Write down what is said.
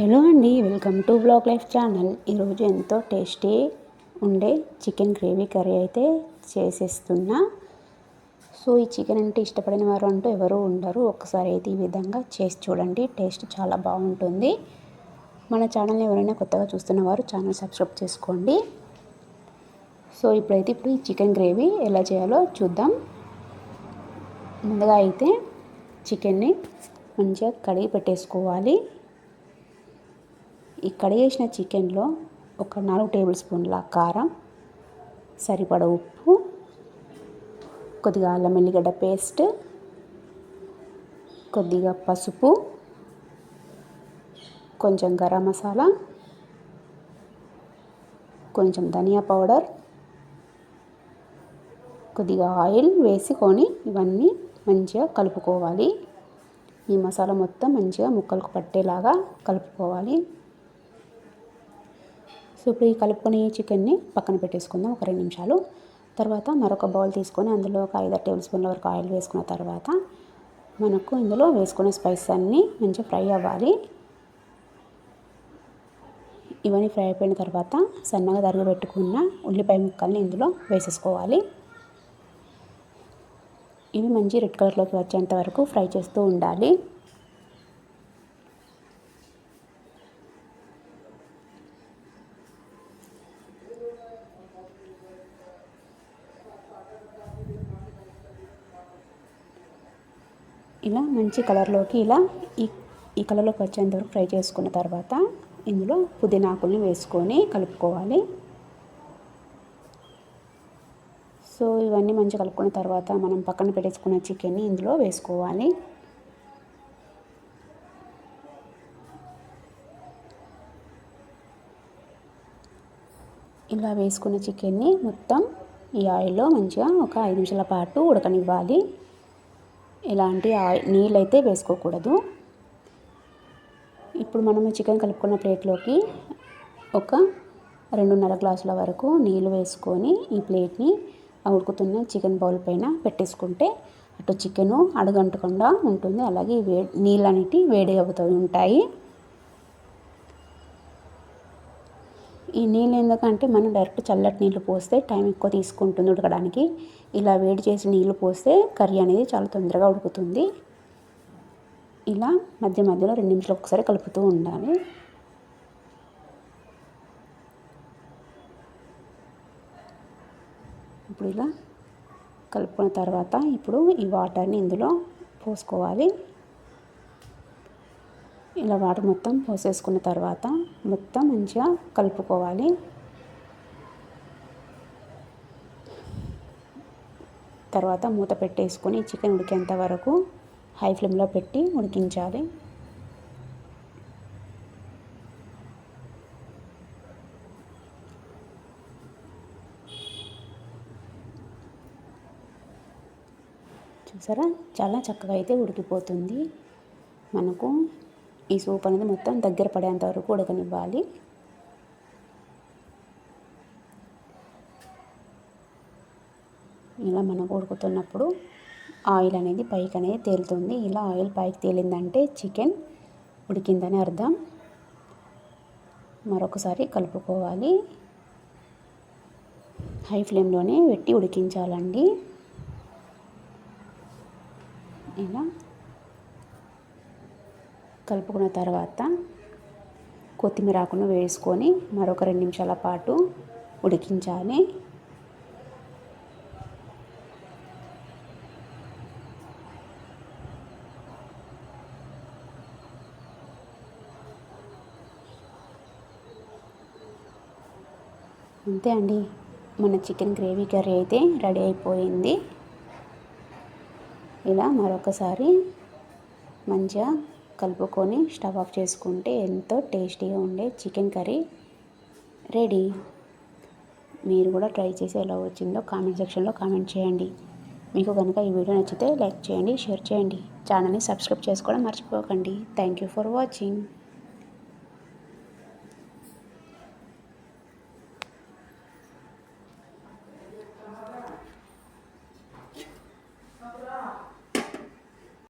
Hello అండి welcome to blog life channel. ఈరోజు ఎంతో టేస్టీ ఉండే చికెన్ గ్రేవీ కర్రీ అయితే చేసేస్తున్నా. సో ఈ చికెన్ అంటే ఇష్టపడిన వారు అంటూ ఎవరు ఉండరు. ఒక్కసారి అయితే ఈ విధంగా చేసి చూడండి టేస్ట్ చాలా బాగుంటుంది. మన ఛానల్ని ఎవరైనా కొత్తగా చూస్తున్న వారు ఛానల్ సబ్స్క్రైబ్ చేసుకోండి. సో ఇప్పుడైతే ఇప్పుడు ఈ చికెన్ గ్రేవీ ఎలా చేయాలో చూద్దాం. ముందుగా అయితే చికెన్ని మంచిగా కడిగి పెట్టేసుకోవాలి. ఈ కడిగేసిన చికెన్లో ఒక నాలుగు టేబుల్ స్పూన్ల కారం సరిపడ ఉప్పు కొద్దిగా అల్లం ఎల్లిగడ్డ పేస్ట్ కొద్దిగా పసుపు కొంచెం గరం మసాలా కొంచెం ధనియా పౌడర్ కొద్దిగా ఆయిల్ వేసుకొని ఇవన్నీ మంచిగా కలుపుకోవాలి. ఈ మసాలా మొత్తం మంచిగా ముక్కలకు పట్టేలాగా కలుపుకోవాలి. సో ఇప్పుడు ఈ కలుపుకొని చికెన్ని పక్కన పెట్టేసుకుందాం ఒక రెండు నిమిషాలు. తర్వాత మరొక బౌల్ తీసుకొని అందులో ఒక ఐదు టేబుల్ స్పూన్ల వరకు ఆయిల్ వేసుకున్న తర్వాత మనకు ఇందులో వేసుకునే స్పైసెస్ అన్నీ మంచిగా ఫ్రై అవ్వాలి. ఇవన్నీ ఫ్రై అయిపోయిన తర్వాత సన్నగా తరిగి పెట్టుకున్న ఉల్లిపాయ ముక్కల్ని ఇందులో వేసేసుకోవాలి. ఇవి మంచి రెడ్ కలర్లోకి వచ్చేంత వరకు ఫ్రై చేస్తూ ఉండాలి. ఇలా మంచి కలర్లోకి ఇలా ఈ ఈ కలర్లోకి వచ్చేంత వరకు ఫ్రై చేసుకున్న తర్వాత ఇందులో పుదీనాకుల్ని వేసుకొని కలుపుకోవాలి. సో ఇవన్నీ మంచిగా కలుపుకున్న తర్వాత మనం పక్కన పెట్టేసుకున్న చికెన్ని ఇందులో వేసుకోవాలి. ఇలా వేసుకున్న చికెన్ని మొత్తం ఈ ఆయిల్లో మంచిగా ఒక ఐదు నిమిషాల పాటు ఉడకనివ్వాలి. ఎలాంటి నీళ్ళు అయితే వేసుకోకూడదు. ఇప్పుడు మనము చికెన్ కలుపుకున్న ప్లేట్లోకి ఒక రెండున్నర గ్లాసుల వరకు నీళ్ళు వేసుకొని ఈ ప్లేట్ని ఉడుకుతున్న చికెన్ బౌల్ పైన పెట్టేసుకుంటే అటు చికెను అడగంటకుండా ఉంటుంది. అలాగే వే నీళ్ళు అనేటివి వేడి అవుతూ ఉంటాయి. ఈ నీళ్ళు ఎందుకంటే మనం డైరెక్ట్ చల్లటి నీళ్ళు పోస్తే టైం ఎక్కువ తీసుకుంటుంది ఉడకడానికి. ఇలా వేడి చేసి నీళ్ళు పోస్తే కర్రీ అనేది చాలా తొందరగా ఉడుకుతుంది. ఇలా మధ్య మధ్యలో రెండు నిమిషాలు ఒకసారి కలుపుతూ ఉండాలి. ఇప్పుడు ఇలా కలుపుకున్న తర్వాత ఇప్పుడు ఈ వాటర్ని ఇందులో పోసుకోవాలి. ఇలా వాటర్ మొత్తం పోసేసుకున్న తర్వాత మొత్తం మంచిగా కలుపుకోవాలి. తర్వాత మూత పెట్టేసుకొని చికెన్ ఉడికేంత వరకు హై ఫ్లేమ్లో పెట్టి ఉడికించాలి. చూసారా? చాలా చక్కగా అయితే ఉడికిపోతుంది. మనకు ఈ సూప్ అనేది మొత్తం దగ్గర పడేంత వరకు ఉడకనివ్వాలి. ఇలా మనం ఉడుకుతున్నప్పుడు ఆయిల్ అనేది పైకి అనేది తేలుతుంది. ఇలా ఆయిల్ పైకి తేలిందంటే చికెన్ ఉడికిందని అర్థం. మరొకసారి కలుపుకోవాలి. హై ఫ్లేమ్లోనే పెట్టి ఉడికించాలండి. ఇలా కలుపుకున్న తర్వాత కొత్తిమీర ఆకును వేసుకొని మరొక రెండు నిమిషాల పాటు ఉడికించాలి. అంతే అండి. మన చికెన్ గ్రేవీ కర్రీ అయితే రెడీ అయిపోయింది. ఇలా మరొకసారి మంచిగా కలుపుకొని స్టవ్ ఆఫ్ చేసుకుంటే ఎంతో టేస్టీగా ఉండే చికెన్ కర్రీ రెడీ. మీరు కూడా ట్రై చేసి ఎలా వచ్చిందో కామెంట్ సెక్షన్లో కామెంట్ చేయండి. మీకు కనుక ఈ వీడియో నచ్చితే లైక్ చేయండి షేర్ చేయండి. ఛానల్ని సబ్స్క్రైబ్ చేసుకోవడం మర్చిపోకండి. Thank you for watching.